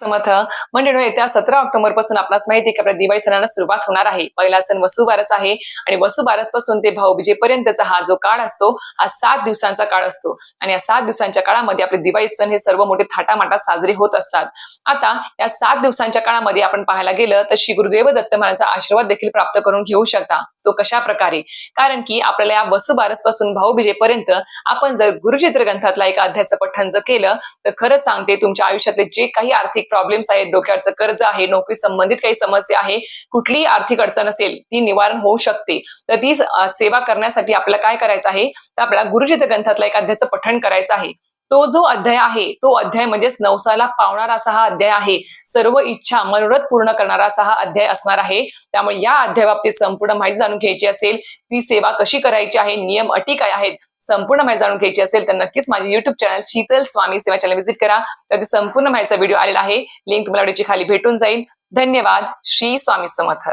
समर्थ म्हणजे येत्या सतरा ऑक्टोबरपासून आपणास माहिती की आपल्या दिवाळी सणाला सुरुवात होणार आहे. पहिला सण वसुबारस आहे आणि वसुबारसपासून ते भाऊबीजेपर्यंतचा हा जो काळ असतो हा सात दिवसांचा काळ असतो. आणि या सात दिवसांच्या काळामध्ये आपले दिवाळी सण हे सर्व मोठे थाटामाटात साजरे होत असतात. आता या सात दिवसांच्या काळामध्ये आपण पाहायला गेलं तर श्री गुरुदेव दत्त महाराजांचा आशीर्वाद देखील प्राप्त करून घेऊ शकता. तो कशा प्रकारे कारण की आपल्याला या वसुबारसपासून भाऊबीजेपर्यंत आपण जर गुरुचित्र ग्रंथातला एका अध्यायाचं पठण जर केलं तर खरंच सांगते तुमच्या आयुष्यातले जे काही आर्थिक प्रॉब्लेम्स आहेत डोक्यावरचं कर्ज आहे नोकरी संबंधित काही समस्या आहे कुठलीही आर्थिक अडचण असेल ती निवारण होऊ शकते. तर ती सेवा करण्यासाठी आपल्याला काय करायचं आहे? तर आपल्याला गुरुचित्र ग्रंथातला एक अध्यायाचं पठण करायचं आहे. तो जो अध्याय आहे तो अध्याय म्हणजेच नवसाला पावणारा असा हा अध्याय आहे. सर्व इच्छा मनोरथ पूर्ण करणारा असा हा अध्याय असणार आहे. त्यामुळे या अध्यायाबाबतीत संपूर्ण माहिती जाणून घ्यायची असेल ती सेवा कशी करायची आहे नियम अटी काय आहेत संपूर्ण माहिती जाणून घ्यायची असेल तर नक्कीच माझे युट्यूब चॅनल शीतल स्वामी सेवा चॅनल व्हिजिट करा. तर संपूर्ण माहितीचा व्हिडिओ आलेला आहे. लिंक तुम्हाला व्हिडिओची खाली भेटून जाईल. धन्यवाद. श्री स्वामी समर्थ.